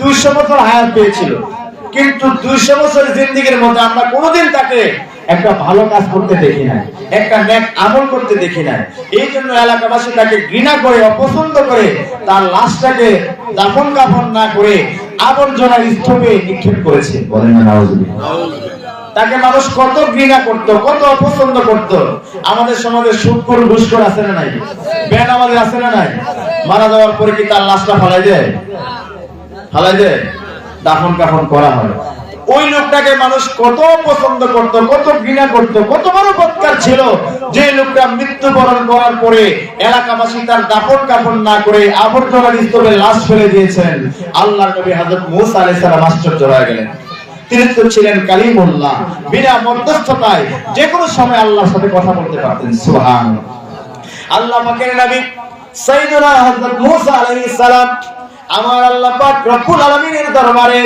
দুইশো বছর হায়াত পেয়েছিল। কিন্তু দুইশো বছর জিন্দিগির মধ্যে আমরা কোনোদিন তাকে একটা ভালো কাজ করতে দেখি নাই একটা ন্যাক আমল করতে দেখি নাই। এই জন্য এলাকাবাসী তাকে ঘৃণা করে অপছন্দ করে তার লাশটাকে দাফন কাফন না করে আবর্জনার স্তূপে নিক্ষেপ করেছে। বলেন না তাকে মানুষ কত ঘৃণা করত কত অপছন্দ করত। আমাদের সমাজে সুৎকর ঘুষকর আছে না নাই? ব্যান আমাদের আছে না নাই? মারা যাওয়ার পরে কি তার লাশটা ফালাই দেয়? দেয় দাফন কাফন করা হয়। ওই লোকটাকে মানুষ কত পছন্দ করত, কত ঘৃণা করত, কত বড় বৎকার ছিল। যে লোকটা মৃত্যুবরণ করার পরে এলাকাবাসী তার দাফন কাফন না করে আবর্জনার স্তূপে লাশ ফেলে দিয়েছেন। আল্লাহর নবী হযরত মূসা আলাইহিস সালাম আশ্চর্য হয়ে গেলেন। তিনি তো ছিলেন কালিমুল্লাহ, বিনা মধ্যস্থতায় যে কোনো সময় আল্লাহর সাথে কথা বলতে পারতেন। সুবহান আল্লাহ পাকের নবী সাইয়েদনা হযরত মূসা আলাইহিস সালাম আমার আল্লাহ পাক রব্বুল আলামিনের দরবারে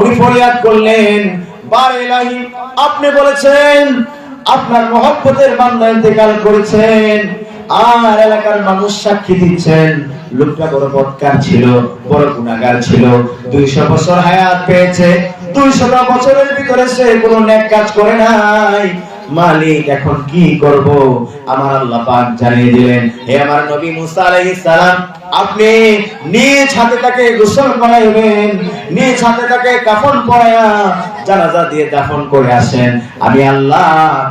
উনি ফরিয়াদ করলেন। বার ইলাহি, আপনি বলেছেন, আপনার মহব্বতের বান্দা ইন্তেকাল করেছেন, আর এলাকার মানুষ সাক্ষী দিচ্ছেন। লোকটা বড় বৎকার ছিল, বড় গুণাগার ছিল। দুইশো বছর হায়াত পেয়েছে, দুইশো বছরের ভিতরে সে কোনো নেক কাজ করে নাই। মালিক, এখন কি করব? আমার আল্লাহ পাক জানিয়ে দিলেন, হে আমার নবী মুসা আলাইহিস সালাম, আপনি নিজ হাতে তাকে গোসল করাইবেন, নিজ হাতে তাকে কাফন পরায়া জানাজা দিয়ে দাফন করে আসেন। আমি আল্লাহ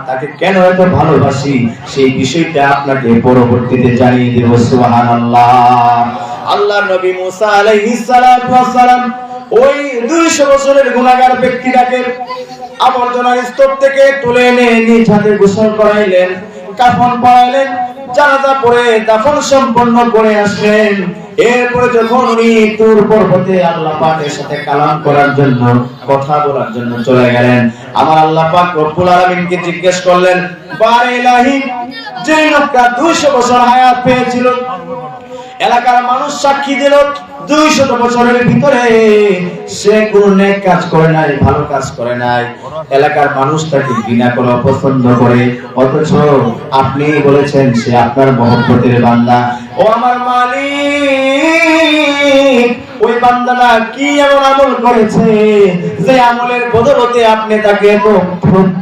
তাকে কেন এত ভালোবাসি? সেই বিষয়টা আপনাকে পরবর্তীতে জানিয়ে দেব, সুবহানাল্লাহ। আল্লাহর নবী মুসা আলাইহিস সালাম ওই 200 বছরের গুনাহগার ব্যক্তিটাকে আবর্জনার স্তূপ থেকে তুলে এনে নিজ হাতে গোসল করাইলেন, কাফন পরাইলেন, জানাজা পরে দাফন সম্পন্ন করে আসলেন। এরপরে যখন উনি তুর পর্বতে আল্লাহ পাকের সাথে কালাম করার জন্য, কথা বলার জন্য চলে গেলেন। আমার আল্লাহ পাক রব্বুল আলামিনকে জিজ্ঞেস করলেন, বারে ইলাহি যে লোকটা 200 বছর হায়াত পেয়েছিল এলাকার মানুষ সাক্ষী দিল, দুইশত বছরের ভিতরে সে কোন নেক কাজ করে নাই, ভালো কাজ করে নাই। এলাকার মানুষ তাকে বিনা করে, অপছন্দ করে। অথচ আপনি বলেছেন, সে আপনার মহব্বতের বান্দা। ও আমার মালিক ওই বান্দাটা কি এমন আমল করেছে যে আমলের বদলতে আপনি তাকে এত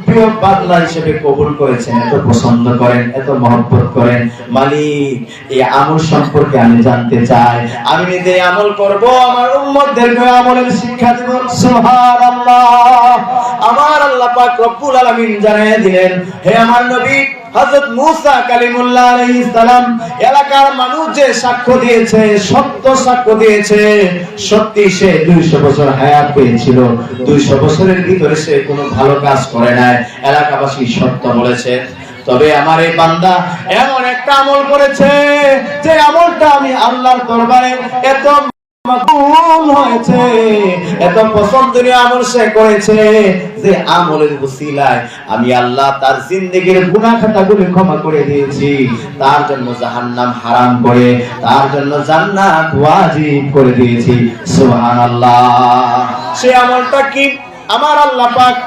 প্রিয় বান্দা হিসেবে কবুল করেছেন, এত পছন্দ করেন, এত মহব্বত করেন? মালিক, এই আমল সম্পর্কে আমি জানতে চাই। আমি নিজে আমল করব, আমার উম্মতদেরকে আমলের শিক্ষা দেব? সুবহানাল্লাহ। আমার আল্লাহ পাক রব্বুল আলামিন জানিয়ে দিলেন, হে আমার নবী হযরত মূসা কালিমুল্লাহ আলাইহিস সালাম এলাকার মানুষ যে সাক্ষ্য দিয়েছে, সত্য সাক্ষ্য দিয়েছে, সত্যি সে 200 বছর হায়াত পেয়েছিল। 200 বছরের ভিতরে সে কোনো ভালো কাজ করে নাই। এলাকাবাসী সত্য বলেছে। তবে আমার এই বান্দা এমন একটা আমল করেছে যে আমলটা আমি আল্লাহর দরবারে এত এত পছন্দনীয় আমল সে করেছে যে আমলের উসিলায় আমি আল্লাহ তার জিন্দেগীর গুনাহ খাতাগুলি ক্ষমা করে দিয়েছি। তার জন্য জাহান্নাম হারাম করে, তার জন্য জান্নাত ওয়াজিব করে দিয়েছি। সুবহানাল্লাহ। সে আমলটা কি? আমার আল্লাহ পাক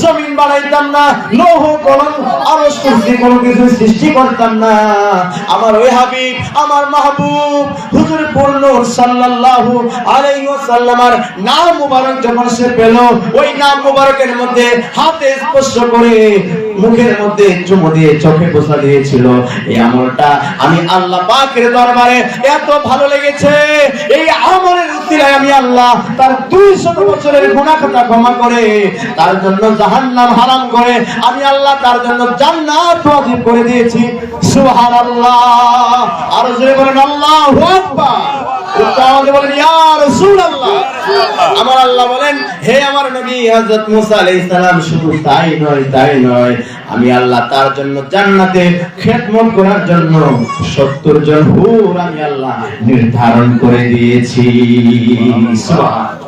জমিন বানাইতাম না লৌহ কলম আরও সৃষ্টি কোনো কিছু সৃষ্টি করতাম না। আমার ওই হাবিব, আমার মাহবুব, হুজুর পূর্ণ সাল্লাল্লাহু আলাইহি ওয়াসাল্লামার নাম মুবারক যখন সে পেল, ওই নাম মুবারকের মধ্যে হাতে স্পর্শ করে মুখের মধ্যে চুমু দিয়ে চোখে পোষা দিয়েছিল, এই আমলটা আমি আল্লাহ পাকের দরবারে এত ভালো লেগেছে। এই আমলের উসিলায় আমি আল্লাহ তার 200 বছরের গুনাহ খাতা ক্ষমা করে, তার জন্য জাহান্নাম হারাম করে, আমি আল্লাহ তার জন্য জান্নাত ওয়াজিব করে দিয়েছি। সুবহানাল্লাহ। আর জোরে বলেন, আল্লাহু আকবার। উচ্চারণে বলেন, ইয়া রাসূলুল্লাহ। আমার আল্লাহ বলেন, হে আমার নবী, হযরত মুসা আলাইহিস সালাম, শুধু তাই নয় তাই নয়। আমি আল্লাহ তার জন্য জান্নাতে খেদমত করার জন্য 70 জন হুর আমি আল্লাহ নির্ধারণ করে দিয়েছি। সুবহান